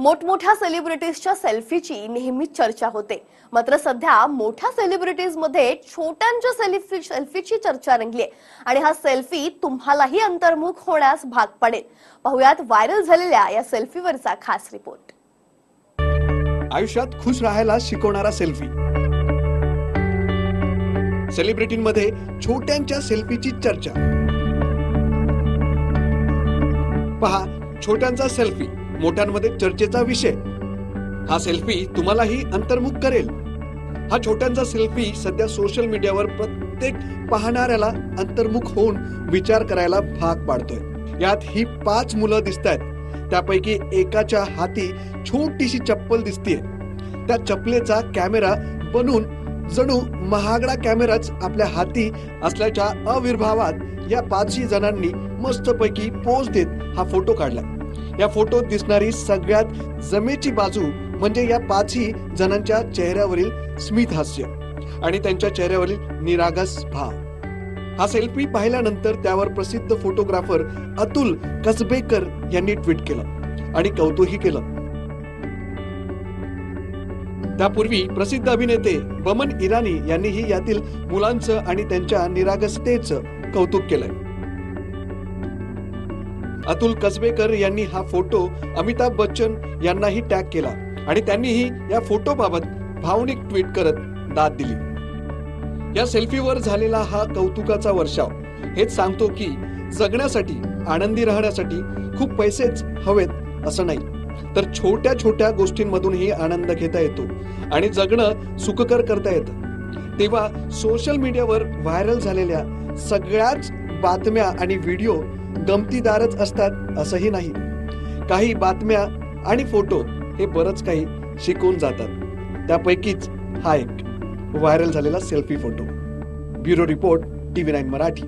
मोठमोठ्या सेलिब्रिटीजच्या सेल्फीची नेहमीच चर्चा होते. मात्र सध्या मोठ्या सेलिब्रिटीजमध्ये छोट्यांच्या सेल्फी सेल्फीची चर्चा रंगली आणि हा सेल्फी तुम्हालाही अंतर्मुख होण्यास भाग पडेल. पाहुयात व्हायरल झालेल्या या सेल्फीवरचा खास रिपोर्ट आयुष्यात खुश राहायला शिकवणारा सेल्फी सेलिब्रिटींमध्ये छोट्यांच्या सेल्फीची चर्चा. पहा छोट्यांचा सेल्फी मोठ्यांमध्ये चर्चेचा विषय. हा सेल्फी तुम्हालाही अंतर्मुख करेल. हा छोट्यांचा सेल्फी सध्या सोशल मीडियावर प्रत्येक पाहणाऱ्याला अंतर्मुख होऊन विचार करायला भाग पाडतोय. यात ही पाच मुलं दिसत आहेत त्यापैकी एकाच्या हाती छोटीशी चप्पल दिसतीये. त्या चपलेचा कॅमेरा बनून जणू महागडा कॅमेराच आपल्या हाती असल्याच्या अविर्भावात या पाचही जणांनी मस्तपैकी पोज देत हा फोटो काढला. या फोटोत दिसणारी सगळ्यात जमेची बाजू म्हणजे या पाचही जणांच्या चेहऱ्यावरील स्मित हास्य आणि त्यांच्या चेहऱ्यावरील निरागस भाव. हा सेल्फी पाहिल्यानंतर त्यावर प्रसिद्ध फोटोग्राफर अतुल कसबेकर यांनी ट्विट केलं आणि कौतुकही केलं. त्यापूर्वी प्रसिद्ध अभिनेते बमन इराणी यांनीही यातील मुलांचं आणि त्यांच्या निरागसतेचं कौतुक केलंय. अतुल कसबेकर यांनी हा फोटो अमिताभ बच्चन यांनाही टॅग केला आणि त्यांनीही या फोटोबाबत भावनिक ट्विट करत दाद दिली. या सेल्फीवर झालेला हा कौतुकाचा वर्षाव हेच सांगतो की जगण्यासाठी आनंदी राहण्यासाठी खूप पैसेच हवेत असं नाही. तर छोट्या छोट्या गोष्टींमधूनही आनंद घेता येतो आणि जगणं सुखकर करता येतं. तेव्हा सोशल मीडियावर व्हायरल झालेल्या सगळ्याच बातम्या आणि व्हिडिओ गमतीदारच असतात असंही नाही. काही बातम्या आणि फोटो हे बरंच काही शिकवून जातात. त्यापैकीच हा एक व्हायरल झालेला selfie photo. Bureau report TV nine Marathi.